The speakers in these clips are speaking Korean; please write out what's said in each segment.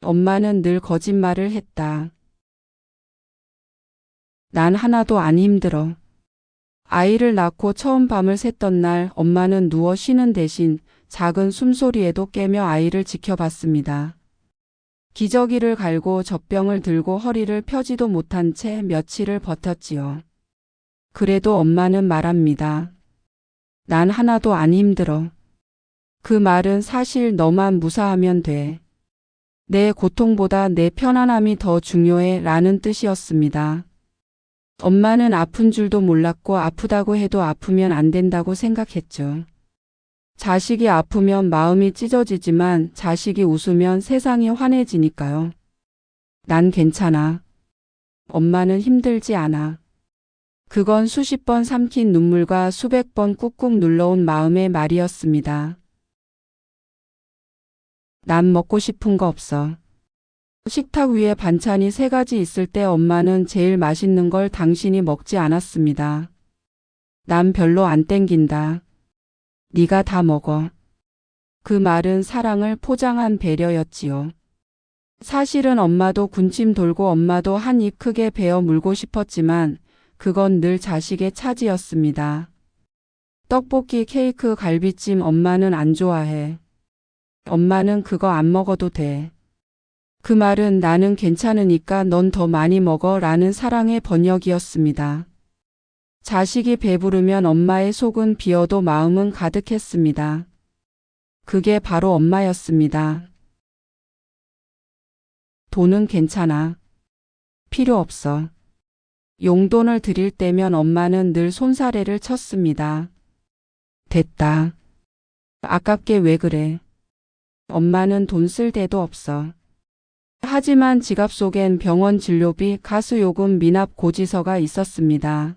엄마는 늘 거짓말을 했다. 난 하나도 안 힘들어. 아이를 낳고 처음 밤을 샜던 날 엄마는 누워 쉬는 대신 작은 숨소리에도 깨며 아이를 지켜봤습니다. 기저귀를 갈고 젖병을 들고 허리를 펴지도 못한 채 며칠을 버텼지요. 그래도 엄마는 말합니다. 난 하나도 안 힘들어. 그 말은 사실 너만 무사하면 돼. 내 고통보다 내 편안함이 더 중요해 라는 뜻이었습니다. 엄마는 아픈 줄도 몰랐고 아프다고 해도 아프면 안 된다고 생각했죠. 자식이 아프면 마음이 찢어지지만 자식이 웃으면 세상이 환해지니까요. 난 괜찮아. 엄마는 힘들지 않아. 그건 수십 번 삼킨 눈물과 수백 번 꾹꾹 눌러온 마음의 말이었습니다. 난 먹고 싶은 거 없어. 식탁 위에 반찬이 세 가지 있을 때 엄마는 제일 맛있는 걸 당신이 먹지 않았습니다. 난 별로 안 땡긴다. 네가 다 먹어. 그 말은 사랑을 포장한 배려였지요. 사실은 엄마도 군침 돌고 엄마도 한 입 크게 베어 물고 싶었지만 그건 늘 자식의 차지였습니다. 떡볶이, 케이크, 갈비찜 엄마는 안 좋아해. 엄마는 그거 안 먹어도 돼. 그 말은 나는 괜찮으니까 넌 더 많이 먹어 라는 사랑의 번역이었습니다. 자식이 배부르면 엄마의 속은 비어도 마음은 가득했습니다. 그게 바로 엄마였습니다. 돈은 괜찮아. 필요 없어. 용돈을 드릴 때면 엄마는 늘 손사래를 쳤습니다. 됐다. 아깝게 왜 그래? 엄마는 돈 쓸 데도 없어. 하지만 지갑 속엔 병원 진료비, 가스요금, 미납 고지서가 있었습니다.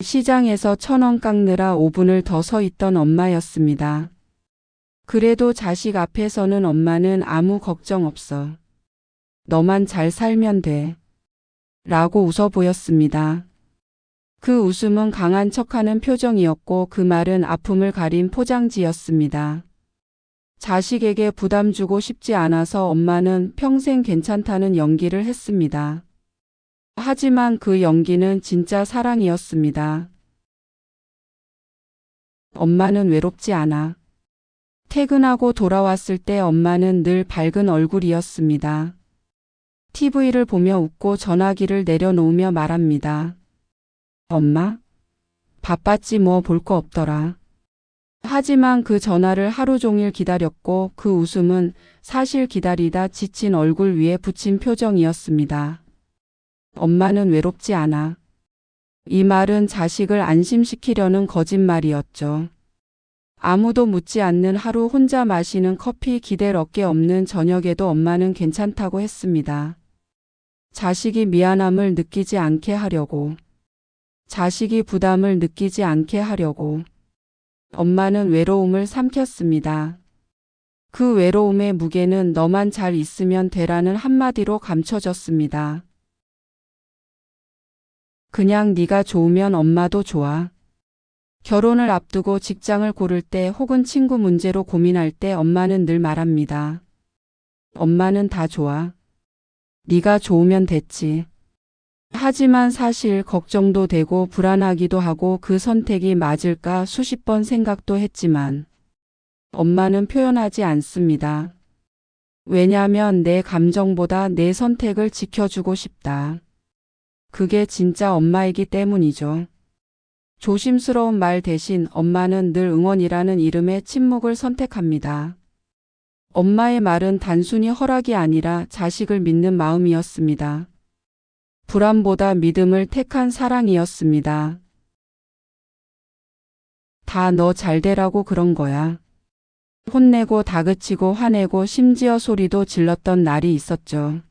시장에서 천 원 깎느라 5분을 더 서 있던 엄마였습니다. 그래도 자식 앞에서는 엄마는 아무 걱정 없어. 너만 잘 살면 돼. 라고 웃어 보였습니다. 그 웃음은 강한 척하는 표정이었고 그 말은 아픔을 가린 포장지였습니다. 자식에게 부담 주고 싶지 않아서 엄마는 평생 괜찮다는 연기를 했습니다. 하지만 그 연기는 진짜 사랑이었습니다. 엄마는 외롭지 않아. 퇴근하고 돌아왔을 때 엄마는 늘 밝은 얼굴이었습니다. TV를 보며 웃고 전화기를 내려놓으며 말합니다. 엄마? 바빴지 뭐 볼 거 없더라. 하지만 그 전화를 하루 종일 기다렸고 그 웃음은 사실 기다리다 지친 얼굴 위에 붙인 표정이었습니다. 엄마는 외롭지 않아. 이 말은 자식을 안심시키려는 거짓말이었죠. 아무도 묻지 않는 하루 혼자 마시는 커피 기댈 어깨 없는 저녁에도 엄마는 괜찮다고 했습니다. 자식이 미안함을 느끼지 않게 하려고. 자식이 부담을 느끼지 않게 하려고. 엄마는 외로움을 삼켰습니다. 그 외로움의 무게는 너만 잘 있으면 되라는 한마디로 감춰졌습니다. 그냥 네가 좋으면 엄마도 좋아. 결혼을 앞두고 직장을 고를 때 혹은 친구 문제로 고민할 때 엄마는 늘 말합니다. 엄마는 다 좋아. 네가 좋으면 됐지. 하지만 사실 걱정도 되고 불안하기도 하고 그 선택이 맞을까 수십 번 생각도 했지만 엄마는 표현하지 않습니다. 왜냐하면 내 감정보다 내 선택을 지켜주고 싶다. 그게 진짜 엄마이기 때문이죠. 조심스러운 말 대신 엄마는 늘 응원이라는 이름의 침묵을 선택합니다. 엄마의 말은 단순히 허락이 아니라 자식을 믿는 마음이었습니다. 불안보다 믿음을 택한 사랑이었습니다. 다 너 잘되라고 그런 거야. 혼내고 다그치고 화내고 심지어 소리도 질렀던 날이 있었죠.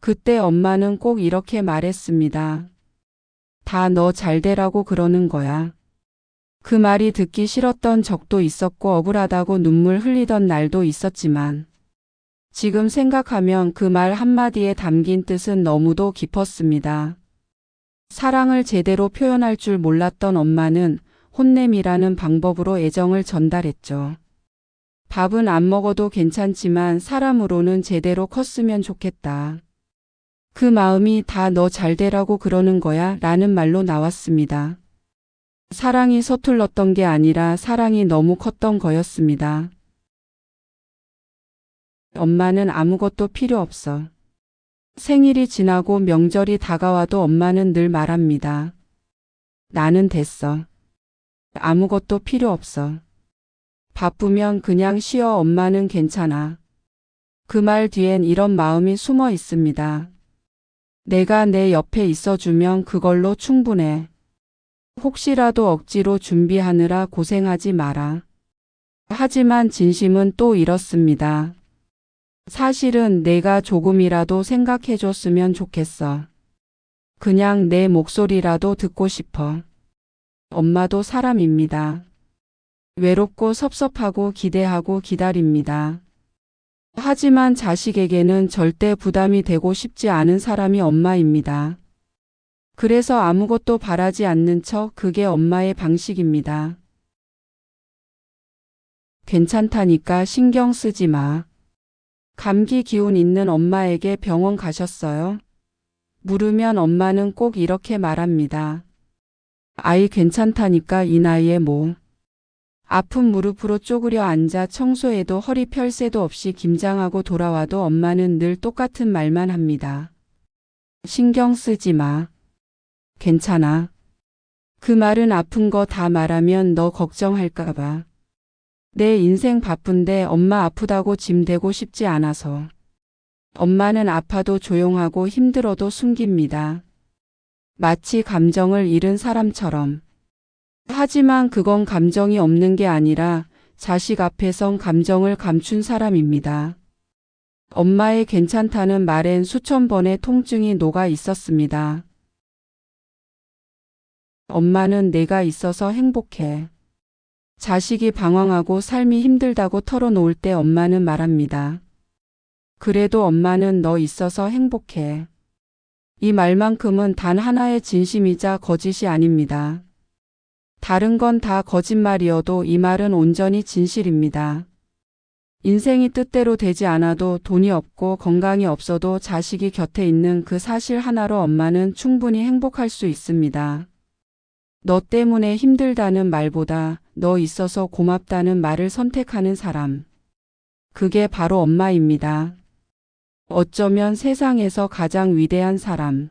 그때 엄마는 꼭 이렇게 말했습니다. 다 너 잘되라고 그러는 거야. 그 말이 듣기 싫었던 적도 있었고 억울하다고 눈물 흘리던 날도 있었지만 지금 생각하면 그 말 한마디에 담긴 뜻은 너무도 깊었습니다. 사랑을 제대로 표현할 줄 몰랐던 엄마는 혼냄이라는 방법으로 애정을 전달했죠. 밥은 안 먹어도 괜찮지만 사람으로는 제대로 컸으면 좋겠다. 그 마음이 다 너 잘 되라고 그러는 거야 라는 말로 나왔습니다. 사랑이 서툴렀던 게 아니라 사랑이 너무 컸던 거였습니다. 엄마는 아무것도 필요 없어. 생일이 지나고 명절이 다가와도 엄마는 늘 말합니다. 나는 됐어. 아무것도 필요 없어. 바쁘면 그냥 쉬어 엄마는 괜찮아. 그 말 뒤엔 이런 마음이 숨어 있습니다. 내가 내 옆에 있어주면 그걸로 충분해. 혹시라도 억지로 준비하느라 고생하지 마라. 하지만 진심은 또 이렇습니다. 사실은 내가 조금이라도 생각해줬으면 좋겠어. 그냥 내 목소리라도 듣고 싶어. 엄마도 사람입니다. 외롭고 섭섭하고 기대하고 기다립니다. 하지만 자식에게는 절대 부담이 되고 싶지 않은 사람이 엄마입니다. 그래서 아무것도 바라지 않는 척 그게 엄마의 방식입니다. 괜찮다니까 신경 쓰지 마. 감기 기운 있는 엄마에게 병원 가셨어요? 물으면 엄마는 꼭 이렇게 말합니다. 아이 괜찮다니까 이 나이에 뭐. 아픈 무릎으로 쪼그려 앉아 청소해도 허리 펼 새도 없이 김장하고 돌아와도 엄마는 늘 똑같은 말만 합니다. 신경 쓰지 마. 괜찮아. 그 말은 아픈 거 다 말하면 너 걱정할까봐. 내 인생 바쁜데 엄마 아프다고 짐 되고 싶지 않아서. 엄마는 아파도 조용하고 힘들어도 숨깁니다. 마치 감정을 잃은 사람처럼. 하지만 그건 감정이 없는 게 아니라 자식 앞에선 감정을 감춘 사람입니다. 엄마의 괜찮다는 말엔 수천 번의 통증이 녹아 있었습니다. 엄마는 내가 있어서 행복해. 자식이 방황하고 삶이 힘들다고 털어놓을 때 엄마는 말합니다. 그래도 엄마는 너 있어서 행복해. 이 말만큼은 단 하나의 진심이자 거짓이 아닙니다. 다른 건 다 거짓말이어도 이 말은 온전히 진실입니다. 인생이 뜻대로 되지 않아도 돈이 없고 건강이 없어도 자식이 곁에 있는 그 사실 하나로 엄마는 충분히 행복할 수 있습니다. 너 때문에 힘들다는 말보다 너 있어서 고맙다는 말을 선택하는 사람. 그게 바로 엄마입니다. 어쩌면 세상에서 가장 위대한 사람.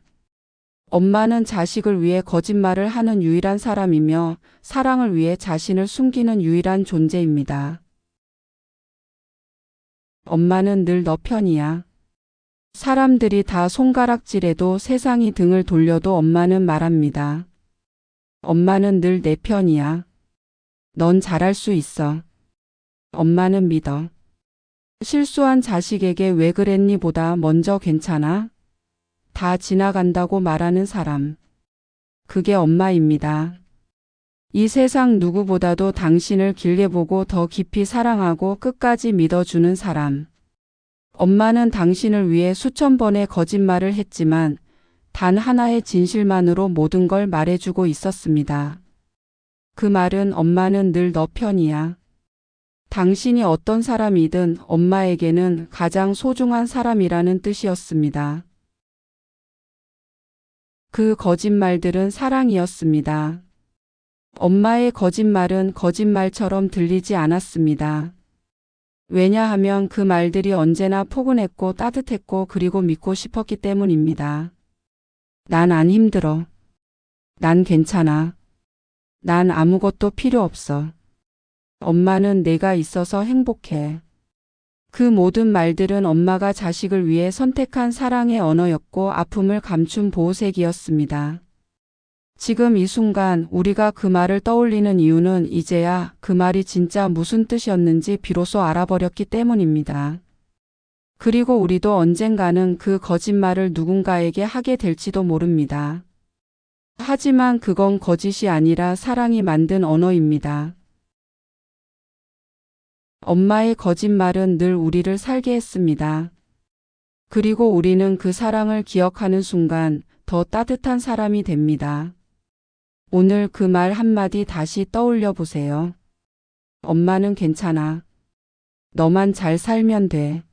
엄마는 자식을 위해 거짓말을 하는 유일한 사람이며 사랑을 위해 자신을 숨기는 유일한 존재입니다. 엄마는 늘 너 편이야. 사람들이 다 손가락질해도 세상이 등을 돌려도 엄마는 말합니다. 엄마는 늘 내 편이야. 넌 잘할 수 있어. 엄마는 믿어. 실수한 자식에게 왜 그랬니 보다 먼저 괜찮아? 다 지나간다고 말하는 사람. 그게 엄마입니다. 이 세상 누구보다도 당신을 길게 보고 더 깊이 사랑하고 끝까지 믿어주는 사람. 엄마는 당신을 위해 수천 번의 거짓말을 했지만 단 하나의 진실만으로 모든 걸 말해주고 있었습니다. 그 말은 엄마는 늘 너 편이야. 당신이 어떤 사람이든 엄마에게는 가장 소중한 사람이라는 뜻이었습니다. 그 거짓말들은 사랑이었습니다. 엄마의 거짓말은 거짓말처럼 들리지 않았습니다. 왜냐하면 그 말들이 언제나 포근했고 따뜻했고 그리고 믿고 싶었기 때문입니다. 난 안 힘들어. 난 괜찮아. 난 아무것도 필요 없어. 엄마는 내가 있어서 행복해. 그 모든 말들은 엄마가 자식을 위해 선택한 사랑의 언어였고 아픔을 감춘 보호색이었습니다. 지금 이 순간 우리가 그 말을 떠올리는 이유는 이제야 그 말이 진짜 무슨 뜻이었는지 비로소 알아버렸기 때문입니다. 그리고 우리도 언젠가는 그 거짓말을 누군가에게 하게 될지도 모릅니다. 하지만 그건 거짓이 아니라 사랑이 만든 언어입니다. 엄마의 거짓말은 늘 우리를 살게 했습니다. 그리고 우리는 그 사랑을 기억하는 순간 더 따뜻한 사람이 됩니다. 오늘 그 말 한마디 다시 떠올려 보세요. 엄마는 괜찮아. 너만 잘 살면 돼.